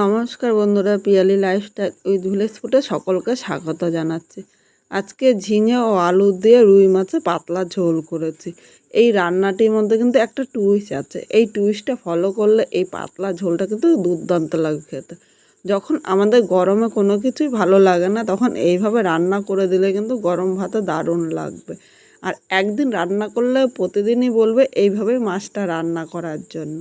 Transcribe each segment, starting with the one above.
নমস্কার বন্ধুরা, Piyali lifestyle with village ফুটে সকলকে স্বাগত জানাচ্ছি। আজকে ঝিঙে ও আলু দিয়ে রুই মাছে পাতলা ঝোল করেছি। এই রান্নাটির মধ্যে কিন্তু একটা টুইস্ট আছে। এই টুইস্টটা ফলো করলে এই পাতলা ঝোলটা কিন্তু দুর্দান্ত লাগবে খেতে। যখন আমাদের গরমে কোনো কিছুই ভালো লাগে না, তখন এইভাবে রান্না করে দিলে কিন্তু গরম ভাতে দারুণ লাগবে। আর একদিন রান্না করলে প্রতিদিনই বলবে এইভাবে মাছটা রান্না করার জন্য।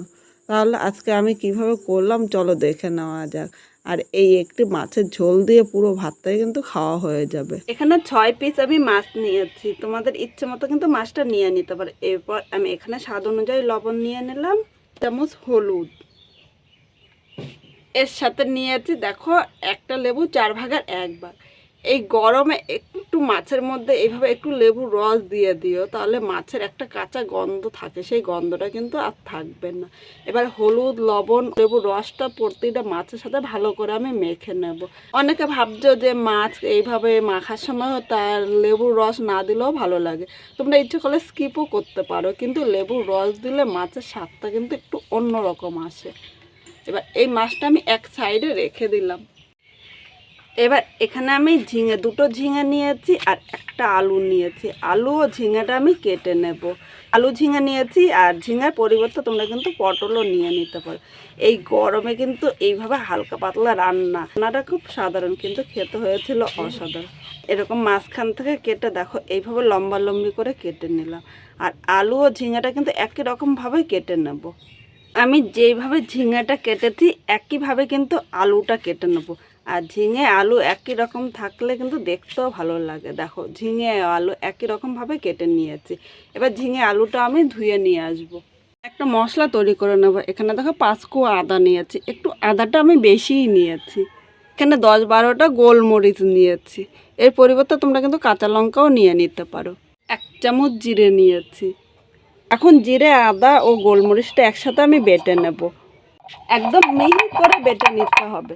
তাহলে আজকে আমি কীভাবে করলাম, চলো দেখে নেওয়া যাক। আর এই একটি মাছের ঝোল দিয়ে পুরো ভাতটাই কিন্তু খাওয়া হয়ে যাবে। এখানে ছয় পিস আমি মাছ নিয়েছি। তোমাদের ইচ্ছে মতো কিন্তু মাছটা নিয়ে নিতে পারে। এরপর আমি এখানে স্বাদ অনুযায়ী লবণ নিয়ে নিলাম, চামচ হলুদ। এর সাথে নিয়েছি, দেখো, একটা লেবু, চার ভাগের এক ভাগ। এই গরমে একটু মাছের মধ্যে এইভাবে একটু লেবু রস দিয়ে দিও, তাহলে মাছের একটা কাঁচা গন্ধ থাকে, সেই গন্ধটা কিন্তু আর থাকবে না। এবার হলুদ, লবণ লেবু রসটা প্রতিটা মাছের সাথে ভালো করে আমি মেখে নেব। অনেকে ভাবছ যে মাছ এইভাবে মাখার সময় তার লেবুর রস না দিলেও ভালো লাগে। তোমরা ইচ্ছে করলে স্কিপও করতে পারো, কিন্তু লেবুর রস দিলে মাছের স্বাদটা কিন্তু একটু অন্যরকম আসে। এবার এই মাছটা আমি এক সাইডে রেখে দিলাম। এবার এখানে আমি ঝিঙে, দুটো ঝিঙে নিয়েছি আর একটা আলু নিয়েছি। আলু ও ঝিঙেটা আমি কেটে নেব। আলু ঝিঙে নিয়েছি আর ঝিঙের পরিবর্তে তোমরা কিন্তু পটলও নিয়ে নিতে পারো। এই গরমে কিন্তু এইভাবে হালকা পাতলা রান্না। রান্নাটা খুব সাধারণ, কিন্তু খেতে হয়েছিল অসাধারণ। এরকম মাঝখান থেকে কেটে দেখো, এইভাবে লম্বা লম্বি করে কেটে নিলাম। আর আলু ও ঝিঙেটা কিন্তু একই রকমভাবে কেটে নেব। আমি যেইভাবে ঝিঙেটা কেটেছি, একইভাবে কিন্তু আলুটা কেটে নেব। আর ঝিঙে আলু একই রকম থাকলে কিন্তু দেখতেও ভালো লাগে। দেখো, ঝিঙে আলু একই রকমভাবে কেটে নিয়েছি। এবার ঝিঙে আলুটা আমি ধুয়ে নিয়ে আসব। একটা মশলা তৈরি করে নেব। এখানে দেখো পাঁচকো আদা নিয়েছি। একটু আদাটা আমি বেশিই নিয়েছি। এখানে দশ বারোটা গোলমরিচ নিয়েছি। এর পরিবর্তে তোমরা কিন্তু কাঁচা লঙ্কাও নিয়ে নিতে পারো। এক চামচ জিরে নিয়েছি। এখন জিরে, আদা ও গোলমরিচটা একসাথে আমি বেটে নেব। একদম মিহি করে বেটে নিতে হবে।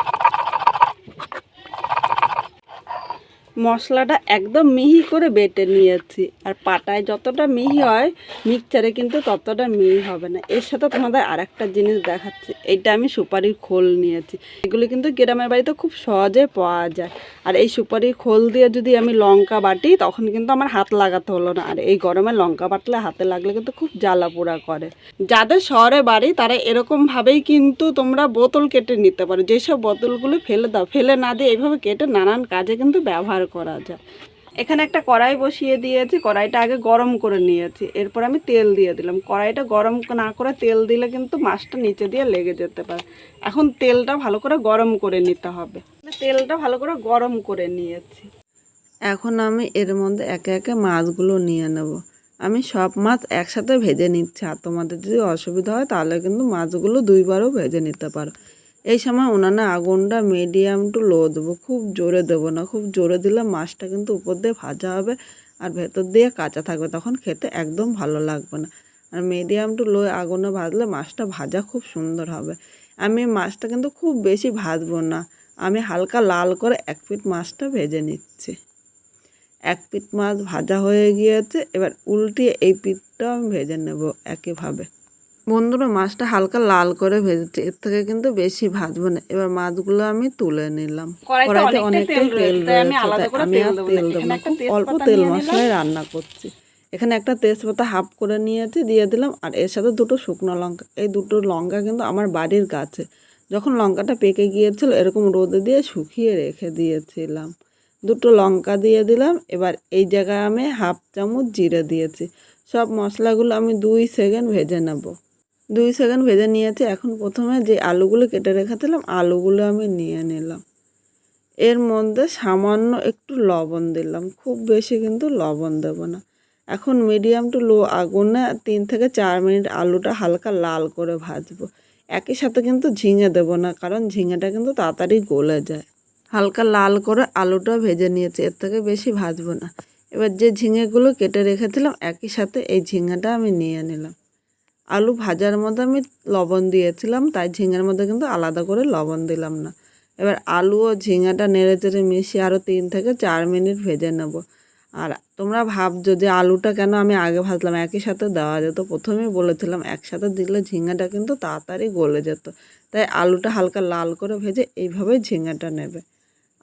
মশলাটা একদম মিহি করে বেটে নিয়েছি। আর পাটায় যতটা মিহি হয়, মিক্সচারে কিন্তু ততটা মিহি হবে না। এর সাথে তোমাদের আরেকটা জিনিস দেখাচ্ছি। এইটা আমি সুপারির খোল নিয়েছি। এগুলো কিন্তু গ্রামের বাড়িতে খুব সহজে পাওয়া যায়। আর এই সুপারির খোল দিয়ে যদি আমি লঙ্কা বাটি, তখন কিন্তু আমার হাত লাগাতে হলো না। আর এই গরমে লঙ্কা বাটলে হাতে লাগলে কিন্তু খুব জ্বালা পোড়া করে। যাদের শহরে বাড়ি, তারা এরকমভাবেই কিন্তু তোমরা বোতল কেটে নিতে পারো। যেসব বোতলগুলো ফেলে দাও, ফেলে না দিয়ে এইভাবে কেটে নানান কাজে কিন্তু ব্যবহার করা যায়। এখানে একটা কড়াই বসিয়ে দিয়েছি, কড়াইটা আগে গরম করে নিয়েছি। এরপর আমি তেল দিয়ে দিলাম। কড়াইটা গরম না করে তেল দিলে কিন্তু মাছটা নিচে দিয়ে লেগে যেতে পারে। এখন তেলটা ভালো করে গরম করে নিতে হবে। তেলটা ভালো করে গরম করে নিয়েছি। এখন আমি এর মধ্যে একে একে মাছগুলো নিয়ে নেব। আমি সব মাছ একসাথে ভেজে নিচ্ছি। আর তোমাদের যদি অসুবিধা হয় তাহলে কিন্তু মাছগুলো দুইবারও ভেজে নিতে পারো। এই সময় উনানে আগুনটা মিডিয়াম টু লো দেবো। খুব জোরে দেবো না, খুব জোরে দিলে মাছটা কিন্তু উপর দিয়ে ভাজা হবে আর ভেতর দিয়ে কাঁচা থাকবে, তখন খেতে একদম ভালো লাগবে না। আর মিডিয়াম টু লো আগুনে ভাজলে মাছটা ভাজা খুব সুন্দর হবে। আমি মাছটা কিন্তু খুব বেশি ভাজবো না, আমি হালকা লাল করে এক পিট মাছটা ভেজে নিচ্ছি। এক পিট মাছ ভাজা হয়ে গিয়েছে, এবার উল্টিয়ে এই পিঠটাও আমি ভেজে নেব একইভাবে বন্ধুরা মাছটা হালকা লাল করে ভেজেছি। এর থেকে কিন্তু বেশি ভাজবো না। এবার মাছগুলো আমি তুলে নিলাম। কড়াইতে অনেকটাই তেল রয়েছে আমি আর তেল দেবো না। খুব অল্প তেল মশলায় রান্না করছি। এখানে একটা তেজপাতা হাফ করে নিয়েছি দিয়ে দিলাম। আর এর সাথে দুটো শুকনো লঙ্কা। এই দুটো লঙ্কা কিন্তু আমার বাড়ির গাছে যখন লঙ্কাটা পেকে গিয়েছিল এরকম রোদে দিয়ে শুকিয়ে রেখে দিয়েছিলাম। দুটো লঙ্কা দিয়ে দিলাম। এবার এই জায়গায় আমি হাফ চামচ জিরে দিয়েছি। সব মশলাগুলো আমি দুই সেকেন্ড ভেজে নেব। দুই সেকেন্ড ভেজে নিয়েছি। এখন প্রথমে যে আলুগুলো কেটে রেখেছিলাম, আলুগুলো আমি নিয়ে নিলাম। এর মধ্যে সামান্য একটু লবণ দিলাম। খুব বেশি কিন্তু লবণ দেব না। এখন মিডিয়াম টু লো আগুনে তিন থেকে চার মিনিট আলুটা হালকা লাল করে ভাজবো। একই সাথে কিন্তু ঝিঙে দেবো না, কারণ ঝিঙেটা কিন্তু তাড়াতাড়ি গলে যায়। হালকা লাল করে আলুটা ভেজে নিয়েছি, এর থেকে বেশি ভাজবো না। এবার যে ঝিঙেগুলো কেটে রেখেছিলাম, একই সাথে এই ঝিঙেটা আমি নিয়ে নিলাম। আলু ভাজার মধ্যে আমি লবণ দিয়েছিলাম, তাই ঝিঙের মধ্যে কিন্তু আলাদা করে লবণ দিলাম না। এবার আলু ও ঝিঙাটা নেড়ে চেড়ে মিশিয়ে আরও তিন থেকে চার মিনিট ভেজে নেব। আর তোমরা ভাবছ যে আলুটা কেন আমি আগে ভাজলাম? একই সাথে দেওয়া যেত। প্রথমেই বলেছিলাম একসাথে দিলে ঝিঙাটা কিন্তু তাড়াতাড়ি গলে যেত। তাই আলুটা হালকা লাল করে ভেজে এইভাবেই ঝিঙাটা নেবে।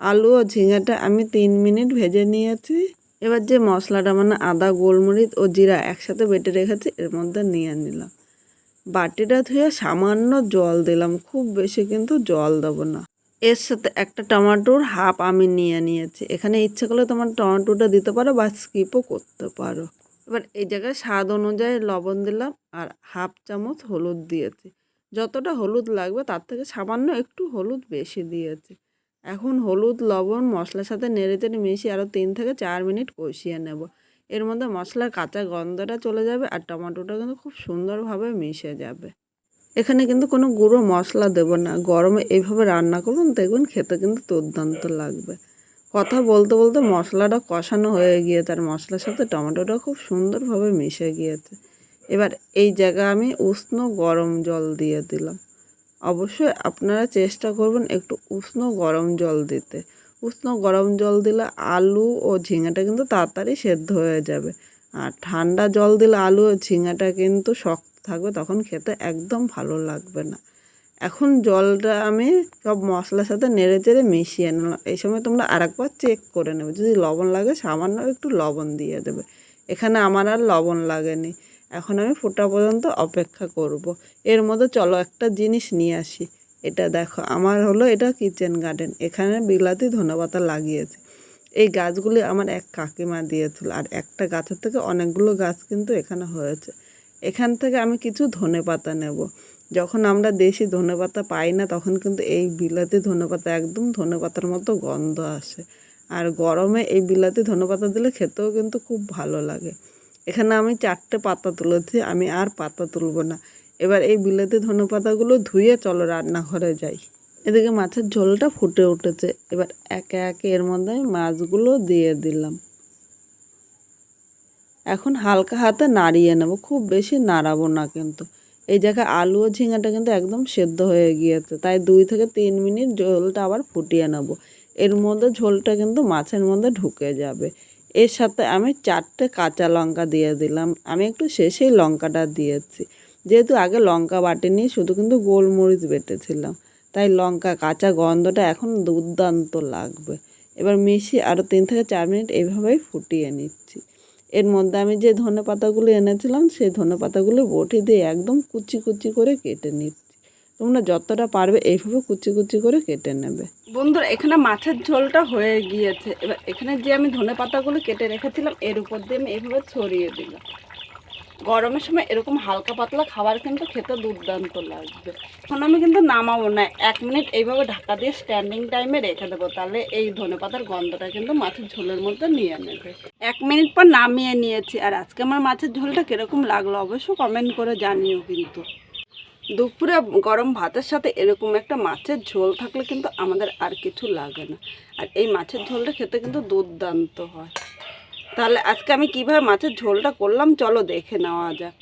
আলু ও ঝিঙাটা আমি তিন মিনিট ভেজে নিয়েছি। এবার যে মশলাটা মানে আদা, গোলমরিচ ও জিরা একসাথে বেটে রেখেছি, এর মধ্যে নিয়ে নিলাম। বাটিটা ধুয়ে সামান্য জল দিলাম, খুব বেশি কিন্তু জল দেবো না। এর সাথে একটা টমেটোর হাফ আমি নিয়ে নিয়েছি। এখানে ইচ্ছে করলে তোমার টমেটোটা দিতে পারো বা স্কিপও করতে পারো। এবার এই জায়গায় স্বাদ অনুযায়ী লবণ দিলাম আর হাফ চামচ হলুদ দিয়েছি। যতটা হলুদ লাগবে তার থেকে সামান্য একটু হলুদ বেশি দিয়েছি। এখন হলুদ, লবণ, মশলার সাথে নেড়ে চেড়ে মিশিয়ে আরও তিন থেকে চার মিনিট কষিয়ে নেব। এর মধ্যে মশলার কাঁচা গন্ধটা চলে যাবে আর টমেটোটা কিন্তু খুব সুন্দরভাবে মিশে যাবে। এখানে কিন্তু কোনো গুঁড়ো মশলা দেবো না। গরমে এইভাবে রান্না করুন, দেখবেন খেতে কিন্তু দুর্দান্ত লাগবে। কথা বলতে বলতে মশলাটা কষানো হয়ে গিয়ে তার মশলার সাথে টমেটোটা খুব সুন্দরভাবে মিশে গিয়েছে। এবার এই জায়গায় আমি উষ্ণ গরম জল দিয়ে দিলাম। অবশ্যই আপনারা চেষ্টা করবেন একটু উষ্ণ গরম জল দিতে। উষ্ণ গরম জল দিলে আলু ও ঝিঙাটা কিন্তু তাড়াতাড়ি সেদ্ধ হয়ে যাবে। আর ঠান্ডা জল দিলে আলু ও ঝিঙাটা কিন্তু শক্ত থাকবে, তখন খেতে একদম ভালো লাগবে না। এখন জলটা আমি সব মশলার সাথে নেড়ে চেড়ে মিশিয়ে নিলাম। এই সময় তোমরা আরেকবার চেক করে নেবে। যদি লবণ লাগে, সামান্য একটু লবণ দিয়ে দেবে। এখানে আমার আর লবণ লাগেনি। এখন আমি ফোটা পর্যন্ত অপেক্ষা করব। এর মধ্যে চলো একটা জিনিস নিয়ে আসি। এটা দেখো, আমার হলো এটা কিচেন গার্ডেন এখানে বিলাতি ধনেপাতা লাগিয়েছে। এই গাছগুলি আমার এক কাকিমা দিয়েছিল আর একটা গাছের থেকে অনেকগুলো গাছ কিন্তু এখানে হয়েছে। এখান থেকে আমি কিছু ধনেপাতা নেব। যখন আমরা দেশি ধনেপাতা পাই না, তখন কিন্তু এই বিলাতি ধনেপাতা একদম ধনেপাতার মতো গন্ধ আসে। আর গরমে এই বিলাতি ধনেপাতা দিলে খেতেও কিন্তু খুব ভালো লাগে। এখানে আমি চারটে পাতা তুলেছি, আমি আর পাতা তুলবো না। এবার এই বিলাতি ধনে পাতাগুলো ধুয়ে চলো রান্নাঘরে যাই। এদিকে মাছের ঝোলটা ফুটে উঠেছে, এবার একে একে এর মধ্যে আমি মাছগুলো দিয়ে দিলাম। এখন হালকা হাতে নাড়িয়ে নেব, খুব বেশি নাড়াবো না কিন্তু। এই জায়গায় আলু ও ঝিঙাটা কিন্তু একদম সেদ্ধ হয়ে গিয়েছে, তাই দুই থেকে তিন মিনিট ঝোলটা আবার ফুটিয়ে নেব। এর মধ্যে ঝোলটা কিন্তু মাছের মধ্যে ঢুকে যাবে। এর সাথে আমি চারটে কাঁচা লঙ্কা দিয়ে দিলাম। আমি একটু শেষেই লঙ্কাটা দিয়েছি। যেহেতু আগে লঙ্কা বাটেনি, শুধু কিন্তু গোলমরিচ বেটেছিলাম। তাই লঙ্কা কাঁচা গন্ধটা এখন দুর্দান্ত লাগবে। এবার মিশিয়ে আরও তিন থেকে চার মিনিট এইভাবেই ফুটিয়ে নিচ্ছি। এর মধ্যে আমি যে ধনে পাতাগুলো এনেছিলাম, সেই ধনে পাতাগুলো বটি দিয়ে একদম কুচি কুচি করে কেটে নিচ্ছি। তোমরা যতটা পারবে এইভাবে কুচি কুচি করে কেটে নেবে। বন্ধুরা, এখানে মাছের ঝোলটা হয়ে গিয়েছে। এবার এখানে যে আমি ধনে পাতাগুলো কেটে রেখেছিলাম, এর উপর দিয়ে আমি এইভাবে ছড়িয়ে দিলাম। গরমের সময় এরকম হালকা পাতলা খাবার কিন্তু খেতে দুর্দান্ত লাগবে। এখন আমি কিন্তু নামাবো না। এক মিনিট এইভাবে ঢাকা দিয়ে স্ট্যান্ডিং টাইমে রেখে দেবো। তাহলে এই ধনে পাতার গন্ধটা কিন্তু মাছের ঝোলের মধ্যে নিয়ে নেবে। এক মিনিট পর নামিয়ে নিয়েছি। আর আজকে আমার মাছের ঝোলটা কীরকম লাগল অবশ্য কমেন্ট করে জানিও কিন্তু। দুপুরে গরম ভাতের সাথে এরকম একটা মাছের ঝোল থাকলে কিন্তু আমাদের আর কিছু লাগে না। আর এই মাছের ঝোলটা খেতে কিন্তু দুর্দান্ত হয়। তাহলে আজকে আমি কীভাবে মাছের ঝোলটা করলাম? চলো দেখে নেওয়া যাক।